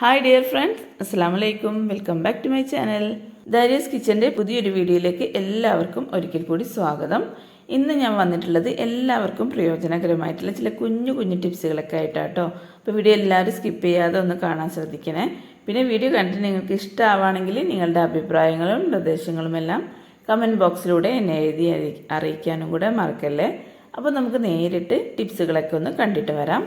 Hi dear friends അസ്സാം വലൈക്കും welcome back to my channel Darius കിച്ചന്റെ പുതിയൊരു വീഡിയോയിലേക്ക് എല്ലാവർക്കും ഒരിക്കൽ കൂടി സ്വാഗതം. ഇന്ന് ഞാൻ വന്നിട്ടുള്ളത് എല്ലാവർക്കും പ്രയോജനകരമായിട്ടുള്ള ചില കുഞ്ഞു കുഞ്ഞു ടിപ്സുകളൊക്കെ ആയിട്ടാട്ടോ. അപ്പോൾ വീഡിയോ എല്ലാവരും സ്കിപ്പ് ചെയ്യാതെ ഒന്ന് കാണാൻ ശ്രദ്ധിക്കണേ. പിന്നെ വീഡിയോ കണ്ടിട്ട് നിങ്ങൾക്ക് ഇഷ്ടമാവുകയാണെങ്കിൽ നിങ്ങളുടെ അഭിപ്രായങ്ങളും നിർദ്ദേശങ്ങളും എല്ലാം കമന്റ് ബോക്സിലൂടെ എന്നെ എഴുതി അറിയിക്കാനും കൂടെ മറക്കല്ലേ? അപ്പോൾ നമുക്ക് നേരിട്ട് ടിപ്സുകളൊക്കെ ഒന്ന് കണ്ടിട്ട് വരാം.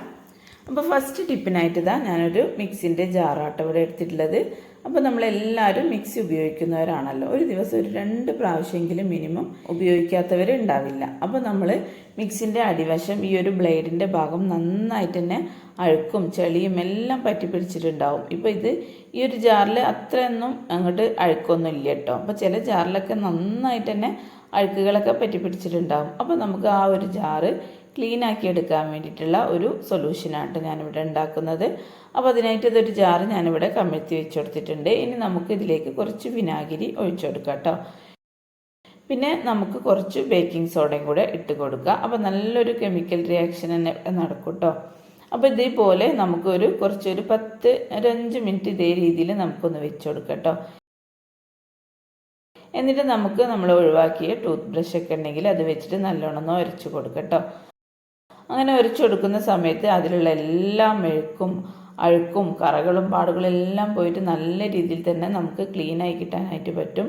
അപ്പോൾ ഫസ്റ്റ് ടിപ്പിനായിട്ട് ഇതാ ഞാനൊരു മിക്സിന്റെ ജാറാട്ട ഇവിടെ എടുത്തിട്ടുള്ളത്. അപ്പോൾ നമ്മളെല്ലാവരും മിക്സി ഉപയോഗിക്കുന്നവരാണല്ലോ. ഒരു ദിവസം ഒരു രണ്ട് പ്രാവശ്യമെങ്കിലും മിനിമം ഉപയോഗിക്കാത്തവർ ഉണ്ടാവില്ല. അപ്പോൾ നമ്മൾ മിക്സിന്റെ അടിവശം ഈ ഒരു ബ്ലേഡിന്റെ ഭാഗം നന്നായിട്ട് തന്നെ അഴുക്കും ചെളിയും എല്ലാം പറ്റി പിടിച്ചിട്ടുണ്ടാവും. ഇപ്പോൾ ഇത് ഈ ഒരു ജാറിൽ അത്രയൊന്നും അങ്ങോട്ട് അഴുക്കൊന്നും ഇല്ല കേട്ടോ. അപ്പോൾ ചില ജാറിലൊക്കെ നന്നായിട്ട് തന്നെ അഴുക്കുകളൊക്കെ പറ്റി പിടിച്ചിട്ടുണ്ടാവും. അപ്പോൾ നമുക്ക് ആ ഒരു ജാറ് ക്ലീൻ ആക്കി എടുക്കാൻ വേണ്ടിയിട്ടുള്ള ഒരു സൊല്യൂഷനാണ് ഞാനിവിടെ ഉണ്ടാക്കുന്നത്. അപ്പോൾ അതിനായിട്ട് ഇതൊരു ജാറ് ഞാനിവിടെ കമഴ്ത്തി വെച്ച് കൊടുത്തിട്ടുണ്ട് ഇനി നമുക്ക് ഇതിലേക്ക് കുറച്ച് വിനാഗിരി ഒഴിച്ചു കൊടുക്കാം കേട്ടോ പിന്നെ നമുക്ക് കുറച്ച് ബേക്കിംഗ് സോഡയും കൂടെ ഇട്ട് കൊടുക്കുക അപ്പോൾ നല്ലൊരു കെമിക്കൽ റിയാക്ഷൻ തന്നെ നടക്കും കേട്ടോ അപ്പോൾ ഇതേപോലെ നമുക്കൊരു കുറച്ചൊരു പത്ത് ഒരു അഞ്ച് മിനിറ്റ് ഇതേ രീതിയിൽ നമുക്കൊന്ന് വെച്ച് കൊടുക്കാം കേട്ടോ എന്നിട്ട് നമുക്ക് നമ്മൾ ഒഴിവാക്കിയ ടൂത്ത് ബ്രഷ് ഒക്കെ ഉണ്ടെങ്കിൽ അത് വെച്ചിട്ട് നല്ലോണം ഒന്ന് ഉരച്ച് കൊടുക്കട്ടോ അങ്ങനെ ഉരച്ചു കൊടുക്കുന്ന സമയത്ത് അതിലുള്ള എല്ലാ മെഴുക്കും അഴുക്കും കറകളും പാടുകളും എല്ലാം പോയിട്ട് നല്ല രീതിയിൽ തന്നെ നമുക്ക് ക്ലീനായി കിട്ടാനായിട്ട് പറ്റും.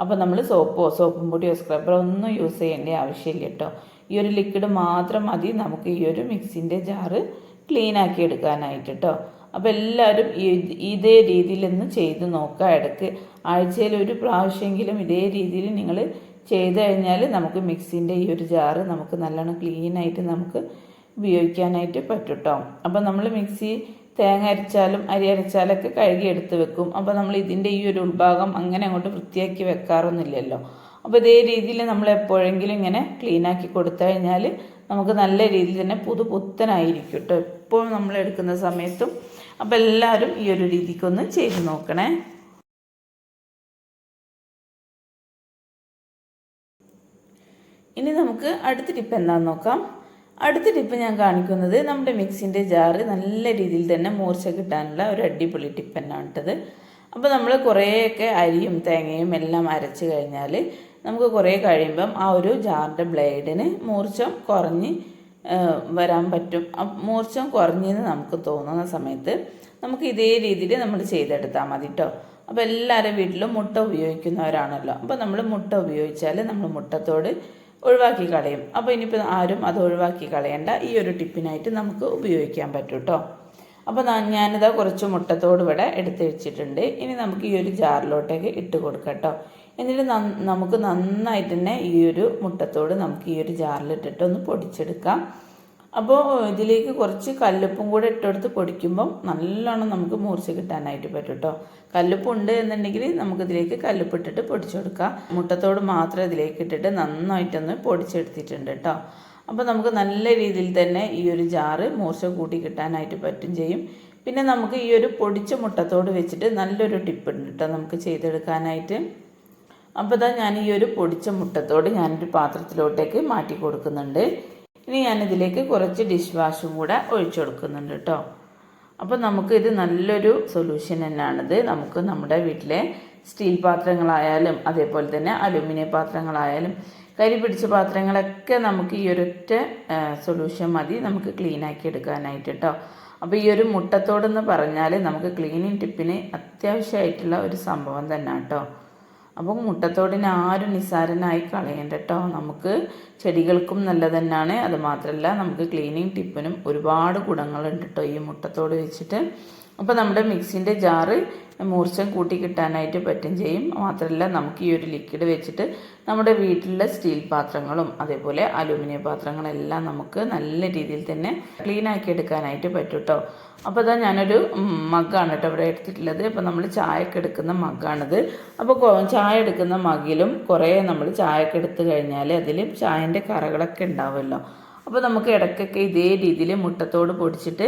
അപ്പോൾ നമ്മൾ സോപ്പോ സോപ്പും പൊടിയോ സ്ക്രബറോ ഒന്നും യൂസ് ചെയ്യേണ്ട ആവശ്യമില്ല കേട്ടോ. ഈ ഒരു ലിക്വിഡ് മാത്രം മതി. നമുക്ക് ഈ ഒരു മിക്സിന്റെ ജാറ് ക്ലീൻ ആക്കി എടുക്കാനായിട്ട് കേട്ടോ. അപ്പോൾ എല്ലാവരും ഇതേ രീതിയിൽ ഒന്ന് ചെയ്ത് നോക്കുക. ഇടയ്ക്ക് ആഴ്ചയിൽ ഒരു പ്രാവശ്യമെങ്കിലും ഇതേ രീതിയിൽ നിങ്ങൾ ചെയ്ത് കഴിഞ്ഞാൽ നമുക്ക് മിക്സിന്റെ ഈ ഒരു ജാറ് നമുക്ക് നല്ലോണം ക്ലീനായിട്ട് നമുക്ക് ഉപയോഗിക്കാനായിട്ട് പറ്റും കേട്ടോ അപ്പോൾ നമ്മൾ മിക്സി തേങ്ങ അരച്ചാലും അരി അരച്ചാലൊക്കെ കഴുകി എടുത്ത് വെക്കും. അപ്പോൾ നമ്മൾ ഇതിന്റെ ഈ ഒരു ഉൾഭാഗം അങ്ങനെ അങ്ങോട്ട് വൃത്തിയാക്കി വെക്കാറൊന്നുമില്ലല്ലോ. അപ്പോൾ ഇതേ രീതിയിൽ നമ്മൾ എപ്പോഴെങ്കിലും ഇങ്ങനെ ക്ലീനാക്കി കൊടുത്തു കഴിഞ്ഞാൽ നമുക്ക് നല്ല രീതിയിൽ തന്നെ പുതു പുത്തനായിരിക്കും കേട്ടോ. എപ്പോഴും നമ്മൾ എടുക്കുന്ന സമയത്തും അപ്പോൾ എല്ലാവരും ഈ ഒരു രീതിക്കൊന്ന് ചെയ്ത് നോക്കണേ. നമുക്ക് അടുത്ത ടിപ്പ് എന്താണെന്ന് നോക്കാം. അടുത്ത ടിപ്പ് ഞാൻ കാണിക്കുന്നത് നമ്മുടെ മിക്സിന്റെ ജാറ് നല്ല രീതിയിൽ തന്നെ മൂർച്ച കിട്ടാനുള്ള ഒരു അടിപൊളി ടിപ്പ് തന്നെയാണ് ഇട്ടത് അപ്പോൾ നമ്മൾ കുറേയൊക്കെ അരിയും തേങ്ങയും എല്ലാം അരച്ച് കഴിഞ്ഞാൽ നമുക്ക് കുറേ കഴിയുമ്പം ആ ഒരു ജാറിന്റെ ബ്ലേഡിന് മൂർച്ചം കുറഞ്ഞ് വരാൻ പറ്റും. മൂർച്ചം കുറഞ്ഞെന്ന് നമുക്ക് തോന്നുന്ന സമയത്ത് നമുക്ക് ഇതേ രീതിയിൽ നമ്മൾ ചെയ്തെടുത്താൽ മതി കേട്ടോ അപ്പോൾ എല്ലാവരും വീട്ടിലും മുട്ട ഉപയോഗിക്കുന്നവരാണല്ലോ. അപ്പോൾ നമ്മൾ മുട്ട ഉപയോഗിച്ചാൽ നമ്മൾ മുട്ടത്തോട് ഒഴിവാക്കി കളയും. അപ്പോൾ ഇനിയിപ്പോൾ ആരും അത് ഒഴിവാക്കി കളയണ്ട. ഈ ഒരു ടിപ്പിനായിട്ട് നമുക്ക് ഉപയോഗിക്കാൻ പറ്റും കേട്ടോ അപ്പോൾ ഞാനിതാ കുറച്ച് മുട്ടത്തോട് ഇവിടെ എടുത്ത് വെച്ചിട്ടുണ്ട്. ഇനി നമുക്ക് ഈ ഒരു ജാറിലോട്ടേക്ക് ഇട്ട് കൊടുക്കാം കേട്ടോ എന്നിട്ട് നമുക്ക് നന്നായിട്ട് തന്നെ ഈ ഒരു മുട്ടത്തോട് നമുക്ക് ഈ ഒരു ജാറിലിട്ടിട്ട് ഒന്ന് പൊടിച്ചെടുക്കാം. അപ്പോൾ ഇതിലേക്ക് കുറച്ച് കല്ലുപ്പും കൂടെ ഇട്ടെടുത്ത് പൊടിക്കുമ്പം നല്ലോണം നമുക്ക് മൂർച്ച കിട്ടാനായിട്ട് പറ്റും കേട്ടോ കല്ലുപ്പ് ഉണ്ട് എന്നുണ്ടെങ്കിൽ നമുക്കിതിലേക്ക് കല്ലുപ്പ് ഇട്ടിട്ട് പൊടിച്ചു കൊടുക്കാം മുട്ടത്തോട് മാത്രം ഇതിലേക്ക് ഇട്ടിട്ട് നന്നായിട്ടൊന്ന് പൊടിച്ചെടുത്തിട്ടുണ്ട് കേട്ടോ അപ്പോൾ നമുക്ക് നല്ല രീതിയിൽ തന്നെ ഈ ഒരു ജാറ് മൂർച്ച കൂട്ടി കിട്ടാനായിട്ട് പറ്റും ചെയ്യും. പിന്നെ നമുക്ക് ഈ ഒരു പൊടിച്ച മുട്ടത്തോട് വെച്ചിട്ട് നല്ലൊരു ടിപ്പ് ഉണ്ട് കേട്ടോ നമുക്ക് ചെയ്തെടുക്കാനായിട്ട്. അപ്പോൾ ഇതാ ഞാൻ ഈ ഒരു പൊടിച്ച മുട്ടത്തോട് ഞാനൊരു പാത്രത്തിലോട്ടേക്ക് മാറ്റി കൊടുക്കുന്നുണ്ട്. ഇനി ഞാനിതിലേക്ക് കുറച്ച് ഡിഷ് വാഷും കൂടെ ഒഴിച്ചു കൊടുക്കുന്നുണ്ട് കേട്ടോ. അപ്പോൾ നമുക്ക് ഇത് നല്ലൊരു സൊല്യൂഷൻ തന്നെയാണിത്. നമുക്ക് നമ്മുടെ വീട്ടിലെ സ്റ്റീൽ പാത്രങ്ങളായാലും അതേപോലെ തന്നെ അലുമിനിയം പാത്രങ്ങളായാലും കരി പിടിച്ച പാത്രങ്ങളൊക്കെ നമുക്ക് ഈ ഒരൊറ്റ സൊല്യൂഷൻ മതി നമുക്ക് ക്ലീൻ ആക്കി എടുക്കാനായിട്ട് കേട്ടോ. അപ്പോൾ ഈ ഒരു മുട്ടത്തോടെന്ന് പറഞ്ഞാൽ നമുക്ക് ക്ലീനിങ് ടിപ്പിന് അത്യാവശ്യമായിട്ടുള്ള ഒരു സംഭവം തന്നെ കേട്ടോ. അപ്പം മുട്ടത്തോടിനെ ആരും നിസ്സാരനായി കളയണ്ട കേട്ടോ നമുക്ക് ചെടികൾക്കും നല്ല തന്നെയാണ് അത് മാത്രമല്ല നമുക്ക് ക്ലീനിങ് ടിപ്പിനും ഒരുപാട് ഗുണങ്ങളുണ്ട് കേട്ടോ ഈ മുട്ടത്തോട് വെച്ചിട്ട്. അപ്പോൾ നമ്മുടെ മിക്സിന്റെ ജാറ് മൂർച്ചം കൂട്ടി കിട്ടാനായിട്ട് പറ്റും ചെയ്യും. മാത്രമല്ല നമുക്ക് ഈ ഒരു ലിക്വിഡ് വെച്ചിട്ട് നമ്മുടെ വീട്ടിലെ സ്റ്റീൽ പാത്രങ്ങളും അതേപോലെ അലൂമിനിയം പാത്രങ്ങളെല്ലാം നമുക്ക് നല്ല രീതിയിൽ തന്നെ ക്ലീൻ ആക്കി എടുക്കാനായിട്ട് പറ്റും കേട്ടോ അപ്പോൾ അതാ ഞാനൊരു മഗ്ഗാണ് കേട്ടോ ഇവിടെ എടുത്തിട്ടുള്ളത്. അപ്പോൾ നമ്മൾ ചായക്ക് എടുക്കുന്ന മഗ്ഗാണിത്. അപ്പോൾ ചായ എടുക്കുന്ന മഗ്ഗിലും കുറേ നമ്മൾ ചായക്ക് എടുത്തു കഴിഞ്ഞാൽ അതിൽ ചായന്റെ കറകളൊക്കെ ഉണ്ടാവുമല്ലോ അപ്പോൾ നമുക്ക് ഇടയ്ക്കൊക്കെ ഇതേ രീതിയിൽ മുട്ടത്തോട് പൊടിച്ചിട്ട്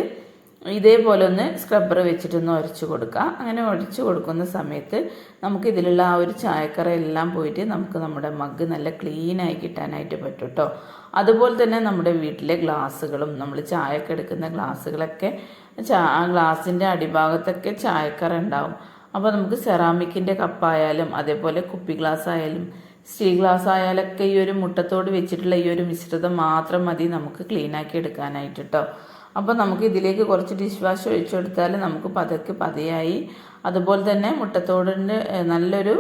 ഇതേപോലെ ഒന്ന് സ്ക്രബ്ബർ വെച്ചിട്ടൊന്ന് ഉരച്ച് കൊടുക്കുക. അങ്ങനെ ഉരച്ച് കൊടുക്കുന്ന സമയത്ത് നമുക്ക് ഇതിലുള്ള ആ ഒരു ചായക്കറ എല്ലാം പോയിട്ട് നമുക്ക് നമ്മുടെ മഗ് നല്ല ക്ലീനായി കിട്ടാനായിട്ട് പറ്റും കേട്ടോ അതുപോലെ തന്നെ നമ്മുടെ വീട്ടിലെ ഗ്ലാസ്സുകളും നമ്മൾ ചായക്ക് എടുക്കുന്ന ഗ്ലാസ്സുകളൊക്കെ ആ ഗ്ലാസിന്റെ അടിഭാഗത്തൊക്കെ ചായക്കറ ഉണ്ടാവും. അപ്പോൾ നമുക്ക് സെറാമിക്കിന്റെ കപ്പായാലും അതേപോലെ കുപ്പി ഗ്ലാസ് ആയാലും സ്റ്റീൽ ഗ്ലാസ് ആയാലൊക്കെ ഈ ഒരു മുട്ടത്തോട് വെച്ചിട്ടുള്ള ഈ ഒരു മിശ്രിതം മാത്രം മതി നമുക്ക് ക്ലീനാക്കി എടുക്കാനായിട്ട് കേട്ടോ അപ്പോൾ നമുക്ക് ഇതിലേക്ക് കുറച്ച് ഡിഷ് വാഷ് ഒഴിച്ചു കൊടുത്താൽ നമുക്ക് പതക്ക് പതയായി. അതുപോലെ തന്നെ മുട്ടത്തോടിന്റെ നല്ലൊരു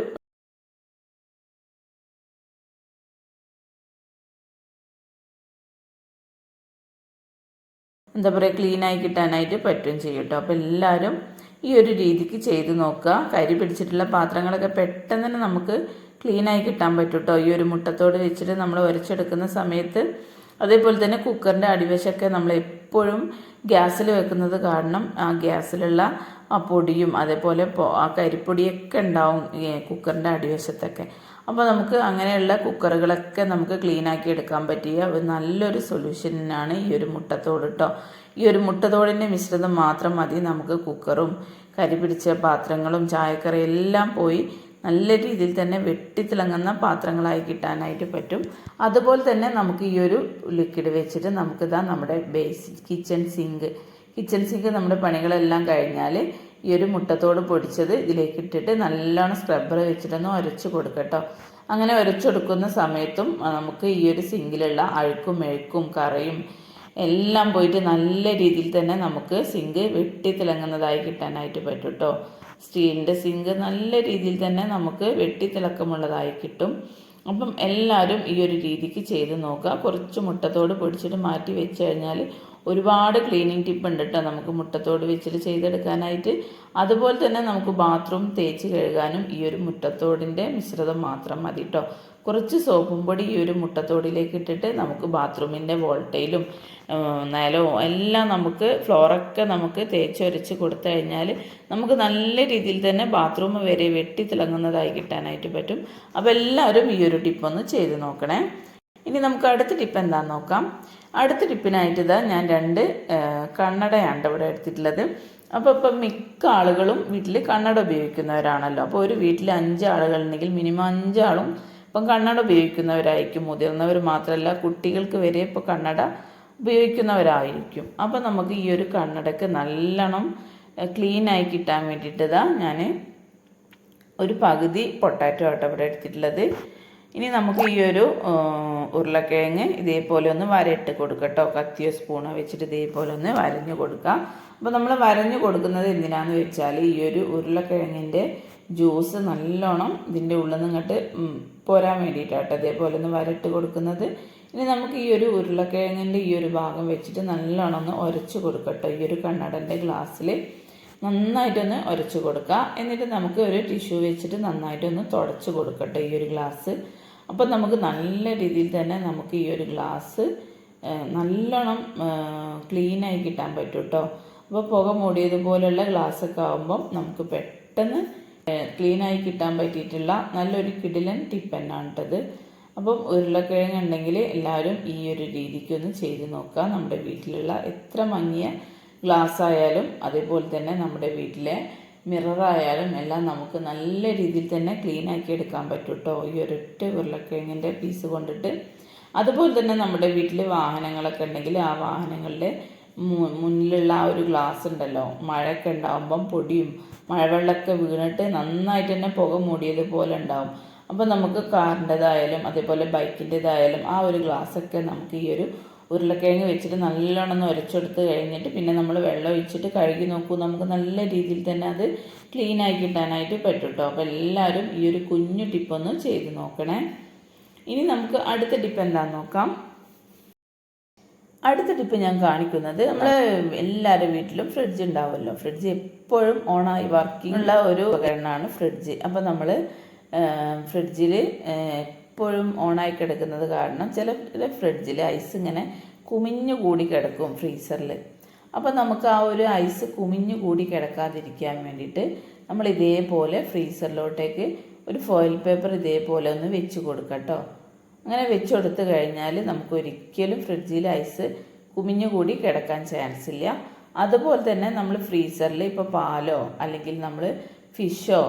എന്താ പറയുക ക്ലീനായി കിട്ടാനായിട്ട് പറ്റും ചെയ്യും കേട്ടോ. അപ്പോൾ എല്ലാവരും ഈ ഒരു രീതിക്ക് ചെയ്ത് നോക്കുക. കരി പിടിച്ചിട്ടുള്ള പാത്രങ്ങളൊക്കെ പെട്ടെന്ന് തന്നെ നമുക്ക് ക്ലീനായി കിട്ടാൻ പറ്റും കേട്ടോ. ഈ ഒരു മുട്ടത്തോട് വെച്ചിട്ട് നമ്മൾ ഉരച്ചെടുക്കുന്ന സമയത്ത് അതേപോലെ തന്നെ കുക്കറിന്റെ അടിവശമൊക്കെ നമ്മൾ എപ്പോഴും ഗ്യാസിൽ വെക്കുന്നത് കാരണം ആ ഗ്യാസിലുള്ള ആ പൊടിയും അതേപോലെ ആ കരിപ്പൊടിയൊക്കെ ഉണ്ടാവും കുക്കറിന്റെ അടിവശത്തൊക്കെ. അപ്പോൾ നമുക്ക് അങ്ങനെയുള്ള കുക്കറുകളൊക്കെ നമുക്ക് ക്ലീൻ ആക്കി എടുക്കാൻ പറ്റിയ ഒരു നല്ലൊരു സൊല്യൂഷനാണ് ഈ ഒരു മുട്ടത്തോട് കേട്ടോ ഈ ഒരു മുട്ടത്തോടിന്റെ മിശ്രിതം മാത്രം മതി. നമുക്ക് കുക്കറും കരി പിടിച്ച പാത്രങ്ങളും ചായക്കറി എല്ലാം പോയി നല്ല രീതിയിൽ തന്നെ വെട്ടിത്തിളങ്ങുന്ന പാത്രങ്ങളായി കിട്ടാനായിട്ട് പറ്റും. അതുപോലെ തന്നെ നമുക്ക് ഈ ഒരു ലിക്വിഡ് വെച്ചിട്ട് നമുക്കിതാ നമ്മുടെ base kitchen sink kitchen sink നമ്മുടെ പണികളെല്ലാം കഴിഞ്ഞാൽ ഈ ഒരു മുട്ടത്തോട് പൊടിച്ചത് ഇതിലേക്ക് ഇട്ടിട്ട് നല്ലോണം സ്ക്രബ്ബർ വെച്ചിട്ടൊന്ന് ഉരച്ച് കൊടുക്കട്ടോ. അങ്ങനെ ഉരച്ചെടുക്കുന്ന സമയത്തും നമുക്ക് ഈ ഒരു സിങ്കിലുള്ള അഴുക്കും മെഴുക്കും കറയും എല്ലാം പോയിട്ട് നല്ല രീതിയിൽ തന്നെ നമുക്ക് സിങ്ക് വെട്ടി തിളങ്ങുന്നതായി കിട്ടാനായിട്ട് പറ്റും കേട്ടോ സ്റ്റീലിന്റെ സിങ്ക് നല്ല രീതിയിൽ തന്നെ നമുക്ക് വെട്ടിത്തിളക്കമുള്ളതായി കിട്ടും. അപ്പം എല്ലാവരും ഈ ഒരു രീതിക്ക് ചെയ്ത് നോക്കുക. കുറച്ച് മുട്ടത്തോട് പൊടിച്ചിട്ട് മാറ്റി വെച്ച് കഴിഞ്ഞാൽ ഒരുപാട് ക്ലീനിങ് ടിപ്പ് ഉണ്ട് കേട്ടോ. നമുക്ക് മുട്ടത്തോട് വെച്ചിട്ട് ചെയ്തെടുക്കാനായിട്ട്. അതുപോലെ തന്നെ നമുക്ക് ബാത്റൂം തേച്ച് കഴുകാനും ഈ ഒരു മുട്ടത്തോടിന്റെ മിശ്രിതം മാത്രം മതി കേട്ടോ. കുറച്ച് സോപ്പും പൊടി ഈ ഒരു മുട്ടത്തോടിലേക്ക് ഇട്ടിട്ട് നമുക്ക് ബാത്റൂമിന്റെ വോൾട്ടയിലും നിലവും എല്ലാം നമുക്ക് ഫ്ലോറൊക്കെ നമുക്ക് തേച്ചൊരച്ച് കൊടുത്തു കഴിഞ്ഞാൽ നമുക്ക് നല്ല രീതിയിൽ തന്നെ ബാത്റൂം വരെ വെട്ടി തിളങ്ങുന്നതായി കിട്ടാനായിട്ട് പറ്റും. അപ്പോൾ എല്ലാവരും ഈ ഒരു ടിപ്പൊന്ന് ചെയ്ത് നോക്കണേ. ഇനി നമുക്ക് അടുത്ത ടിപ്പ് എന്താണെന്ന് നോക്കാം. അടുത്ത ടിപ്പിനായിട്ട് ഇതാ ഞാൻ രണ്ട് കണ്ണടയാണ് ഇവിടെ എടുത്തിട്ടുള്ളത്. അപ്പോൾ ഇപ്പം മിക്ക ആളുകളും വീട്ടിൽ കണ്ണട ഉപയോഗിക്കുന്നവരാണല്ലോ. അപ്പോൾ ഒരു വീട്ടിൽ അഞ്ച് ആളുകളുണ്ടെങ്കിൽ മിനിമം അഞ്ചാളും ഇപ്പം കണ്ണട ഉപയോഗിക്കുന്നവരായിരിക്കും. മുതിർന്നവർ മാത്രമല്ല കുട്ടികൾക്ക് വരെ ഇപ്പോൾ കണ്ണട ഉപയോഗിക്കുന്നവരായിരിക്കും. അപ്പോൾ നമുക്ക് ഈ ഒരു കണ്ണടക്ക് നല്ലോണം ക്ലീനായി കിട്ടാൻ വേണ്ടിയിട്ട് ഇതാ ഞാൻ ഒരു പകുതി പൊട്ടാറ്റോ ആട്ടോ ഇവിടെ എടുത്തിട്ടുള്ളത്. ഇനി നമുക്ക് ഈ ഒരു ഉരുളക്കിഴങ്ങ് ഇതേപോലെ ഒന്ന് വരയിട്ട് കൊടുക്കട്ടോ കത്തിയോ സ്പൂണോ വെച്ചിട്ട് ഇതേപോലെ ഒന്ന് വരഞ്ഞു കൊടുക്കാം. അപ്പോൾ നമ്മൾ വരഞ്ഞു കൊടുക്കുന്നത് എന്തിനാന്ന് വെച്ചാൽ ഈ ഒരു ഉരുളക്കിഴങ്ങിന്റെ ജ്യൂസ് നല്ലോണം ഇതിന്റെ ഉള്ളിൽ നിന്ന് ഇങ്ങോട്ട് ഉം, പോരാൻ വേണ്ടിയിട്ടാട്ടോ അതേപോലെ ഒന്ന് വരട്ട് കൊടുക്കുന്നത്. ഇനി നമുക്ക് ഈ ഒരു ഉരുളക്കിഴങ്ങിന്റെ ഈ ഒരു ഭാഗം വെച്ചിട്ട് നല്ലോണം ഒന്ന് ഉരച്ച് കൊടുക്കട്ടോ. ഈ ഒരു കണ്ണടന്റെ ഗ്ലാസ്സിൽ നന്നായിട്ടൊന്ന് ഉരച്ച് കൊടുക്കുക എന്നിട്ട് നമുക്ക് ഒരു ടിഷ്യൂ വെച്ചിട്ട് നന്നായിട്ടൊന്ന് തുടച്ച് കൊടുക്കട്ടെ ഈ ഒരു ഗ്ലാസ്. അപ്പം നമുക്ക് നല്ല രീതിയിൽ തന്നെ നമുക്ക് ഈ ഒരു ഗ്ലാസ് നല്ലോണം ക്ലീനായി കിട്ടാൻ പറ്റും കേട്ടോ അപ്പോൾ പുക മൂടിയതുപോലുള്ള ഗ്ലാസ്സൊക്കെ ആകുമ്പം നമുക്ക് പെട്ടെന്ന് ക്ലീനായി കിട്ടാൻ പറ്റിയിട്ടുള്ള നല്ലൊരു കിടിലൻ ടിപ്പ് തന്നെയാണ് കേട്ടത് അപ്പം ഉരുളക്കിഴങ്ങ് ഉണ്ടെങ്കിൽ എല്ലാവരും ഈ ഒരു രീതിക്കൊന്ന് ചെയ്ത് നോക്കുക. നമ്മുടെ വീട്ടിലുള്ള എത്ര മങ്ങിയ ഗ്ലാസ് ആയാലും അതേപോലെ തന്നെ നമ്മുടെ വീട്ടിലെ മിററായാലും എല്ലാം നമുക്ക് നല്ല രീതിയിൽ തന്നെ ക്ലീൻ ആക്കി എടുക്കാൻ പറ്റും കേട്ടോ ഈ ഒരൊറ്റ ഉരുളക്കിഴങ്ങിന്റെ പീസ് കൊണ്ടിട്ട്. അതുപോലെ തന്നെ നമ്മുടെ വീട്ടിൽ വാഹനങ്ങളൊക്കെ ഉണ്ടെങ്കിൽ ആ വാഹനങ്ങളുടെ മുന്നിലുള്ള ആ ഒരു ഗ്ലാസ് ഉണ്ടല്ലോ. മഴയൊക്കെ ഉണ്ടാകുമ്പം പൊടിയും മഴവെള്ളമൊക്കെ വീണിട്ട് നന്നായിട്ട് തന്നെ പുക മൂടിയതുപോലെ ഉണ്ടാവും. അപ്പോൾ നമുക്ക് കാറിന്റെതായാലും അതേപോലെ ബൈക്കിന്റെതായാലും ആ ഒരു ഗ്ലാസ്സൊക്കെ നമുക്ക് ഈ ഒരു ഉരുളക്കിഴങ്ങ് വെച്ചിട്ട് നല്ലോണം ഒന്ന് ഉരച്ചെടുത്ത് കഴിഞ്ഞിട്ട് പിന്നെ നമ്മൾ വെള്ളം ഒഴിച്ചിട്ട് കഴുകി നോക്കൂ. നമുക്ക് നല്ല രീതിയിൽ തന്നെ അത് ക്ലീൻ ആക്കി കിട്ടാനായിട്ട് പറ്റും കേട്ടോ അപ്പോൾ എല്ലാവരും ഈ ഒരു കുഞ്ഞു ടിപ്പൊന്ന് ചെയ്ത് നോക്കണേ. ഇനി നമുക്ക് അടുത്ത ടിപ്പ് എന്താണെന്ന് നോക്കാം. അടുത്ത ടിപ്പ് ഞാൻ കാണിക്കുന്നത്. നമ്മൾ എല്ലാവരുടെ വീട്ടിലും ഫ്രിഡ്ജ് ഉണ്ടാവുമല്ലോ. ഫ്രിഡ്ജ് എപ്പോഴും ഓണായി വർക്കിംഗ് ഉള്ള ഒരു ഉപകരണമാണ് ഫ്രിഡ്ജ് അപ്പോൾ നമ്മൾ ഫ്രിഡ്ജിൽ എപ്പോഴും ഓണായി കിടക്കുന്നത് കാരണം ചില ഫ്രിഡ്ജിൽ ഐസ് ഇങ്ങനെ കുമിഞ്ഞു കൂടി കിടക്കും ഫ്രീസറിൽ അപ്പോൾ നമുക്ക് ആ ഒരു ഐസ് കുമിഞ്ഞു കൂടി കിടക്കാതിരിക്കാൻ വേണ്ടിയിട്ട് നമ്മൾ ഇതേപോലെ ഫ്രീസറിലോട്ടേക്ക് ഒരു ഫോയിൽ പേപ്പർ ഇതേപോലെ ഒന്ന് വെച്ച് കൊടുക്കാം കേട്ടോ അങ്ങനെ വെച്ച് കഴിഞ്ഞാൽ നമുക്ക് ഒരിക്കലും ഫ്രിഡ്ജിൽ ഐസ് കുമിഞ്ഞുകൂടി കിടക്കാൻ ചാൻസ് ഇല്ല അതുപോലെ തന്നെ നമ്മൾ ഫ്രീസറിൽ ഇപ്പോൾ പാലോ അല്ലെങ്കിൽ നമ്മൾ ഫിഷോ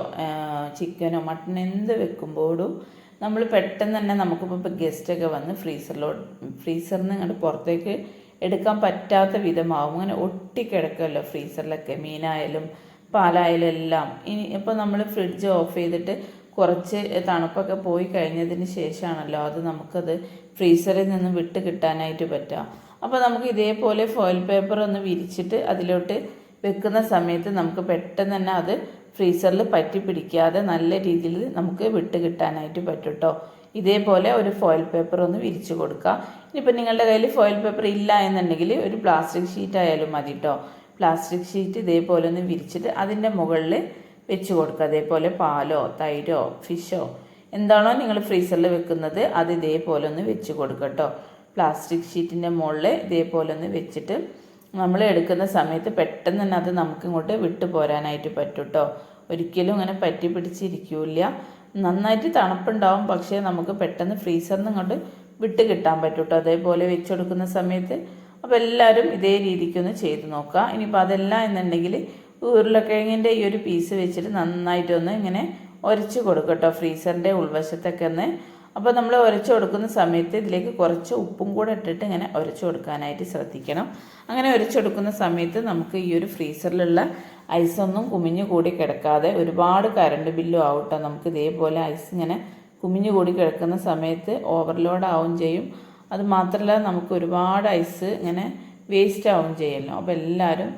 ചിക്കനോ മട്ടൺ എന്ത് വെക്കുമ്പോഴും നമ്മൾ പെട്ടെന്ന് തന്നെ നമുക്കിപ്പോൾ ഗസ്റ്റൊക്കെ വന്ന് ഫ്രീസറിലോ ഫ്രീസറിൽ നിന്ന് ഇങ്ങോട്ട് പുറത്തേക്ക് എടുക്കാൻ പറ്റാത്ത വിധമാവും. അങ്ങനെ ഒട്ടിക്കിടക്കുമല്ലോ ഫ്രീസറിലൊക്കെ മീനായാലും പാലായാലും എല്ലാം. ഇനി ഇപ്പോൾ നമ്മൾ ഫ്രിഡ്ജ് ഓഫ് ചെയ്തിട്ട് കുറച്ച് തണുപ്പൊക്കെ പോയി കഴിഞ്ഞതിന് ശേഷമാണല്ലോ അത് നമുക്കത് ഫ്രീസറിൽ നിന്ന് വിട്ട് കിട്ടാനായിട്ട് പറ്റുക. അപ്പോൾ നമുക്ക് ഇതേപോലെ ഫോയിൽ പേപ്പർ ഒന്ന് വിരിച്ചിട്ട് അതിലോട്ട് വെക്കുന്ന സമയത്ത് നമുക്ക് പെട്ടെന്ന് തന്നെ അത് ഫ്രീസറിൽ പറ്റി പിടിക്കാതെ നല്ല രീതിയിൽ നമുക്ക് വിട്ട് കിട്ടാനായിട്ട് പറ്റും കേട്ടോ ഇതേപോലെ ഒരു ഫോയിൽ പേപ്പർ ഒന്ന് വിരിച്ചു കൊടുക്കുക. ഇനിയിപ്പോൾ നിങ്ങളുടെ കയ്യിൽ ഫോയിൽ പേപ്പർ ഇല്ല എന്നുണ്ടെങ്കിൽ ഒരു പ്ലാസ്റ്റിക് ഷീറ്റ് ആയാലും മതി കേട്ടോ പ്ലാസ്റ്റിക് ഷീറ്റ് ഇതേപോലെ ഒന്ന് വിരിച്ചിട്ട് അതിന്റെ മുകളിൽ വെച്ച് കൊടുക്കുക. അതേപോലെ പാലോ തൈരോ ഫിഷോ എന്താണോ നിങ്ങൾ ഫ്രീസറിൽ വെക്കുന്നത് അത് ഇതേപോലെ ഒന്ന് വെച്ച് കൊടുക്കുക കേട്ടോ. പ്ലാസ്റ്റിക് ഷീറ്റിന്റെ മുകളിൽ ഇതേപോലെ ഒന്ന് വെച്ചിട്ട് നമ്മൾ എടുക്കുന്ന സമയത്ത് പെട്ടെന്ന് തന്നെ അത് നമുക്ക് ഇങ്ങോട്ട് വിട്ടു പോരാനായിട്ട് പറ്റും കേട്ടോ. ഒരിക്കലും അങ്ങനെ പറ്റി പിടിച്ചിരിക്കില്ല. നന്നായിട്ട് തണുപ്പുണ്ടാവും പക്ഷേ നമുക്ക് പെട്ടെന്ന് ഫ്രീസറിൽ നിന്ന് ഇങ്ങോട്ട് വിട്ട് കിട്ടാൻ പറ്റും കേട്ടോ. അതേപോലെ വെച്ചെടുക്കുന്ന സമയത്ത് അപ്പോൾ എല്ലാവരും ഇതേ രീതിക്കൊന്ന് ചെയ്ത് നോക്കുക. ഇനിയിപ്പോൾ അതല്ല എന്നുണ്ടെങ്കിൽ ഉരുളക്കിഴങ്ങിന്റെ ഈ ഒരു പീസ് വെച്ചിട്ട് നന്നായിട്ടൊന്ന് ഇങ്ങനെ ഉരച്ച് കൊടുക്കും കേട്ടോ ഫ്രീസറിന്റെ ഉൾവശത്തൊക്കെ ഒന്ന്. അപ്പോൾ നമ്മൾ ഉരച്ച് കൊടുക്കുന്ന സമയത്ത് ഇതിലേക്ക് കുറച്ച് ഉപ്പും കൂടെ ഇട്ടിട്ട് ഇങ്ങനെ ഉരച്ച് കൊടുക്കാനായിട്ട് ശ്രദ്ധിക്കണം. അങ്ങനെ ഉരച്ച് കൊടുക്കുന്ന സമയത്ത് നമുക്ക് ഈ ഒരു ഫ്രീസറിലുള്ള ഐസൊന്നും കുമിഞ്ഞു കൂടി കിടക്കാതെ ഒരുപാട് കറണ്ട് ബില്ലും ആവട്ടെ നമുക്ക് ഇതേപോലെ ഐസ് ഇങ്ങനെ കുമിഞ്ഞു കൂടി കിടക്കുന്ന സമയത്ത് ഓവർലോഡ് ആവും ചെയ്യും. അത് മാത്രമല്ല നമുക്ക് ഒരുപാട് ഐസ് ഇങ്ങനെ വേസ്റ്റ് ആവും ചെയ്യല്ലോ. അപ്പോൾ എല്ലാവരും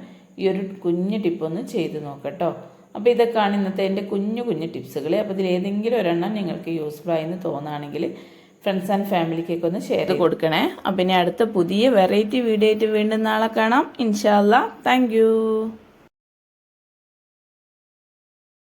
ഈ ഒരു കുഞ്ഞു ടിപ്പൊന്ന് ചെയ്ത് നോക്കട്ടോ. അപ്പോൾ ഇതൊക്കെയാണ് ഇന്നത്തെ എന്റെ കുഞ്ഞു കുഞ്ഞു ടിപ്സുകൾ അപ്പോൾ ഇതിൽ ഏതെങ്കിലും ഒരെണ്ണം നിങ്ങൾക്ക് യൂസ്ഫുൾ ആയി എന്ന് തോന്നുകയാണെങ്കിൽ ഫ്രണ്ട്സ് ആൻഡ് ഫാമിലിക്കൊക്കെ ഒന്ന് ഷെയർ ചെയ്ത് കൊടുക്കണേ. അപ്പം ഇനി അടുത്ത പുതിയ വെറൈറ്റി വീഡിയോ ആയിട്ട് വീണ്ടും നാളെ കാണാം. ഇൻഷാല്ല താങ്ക്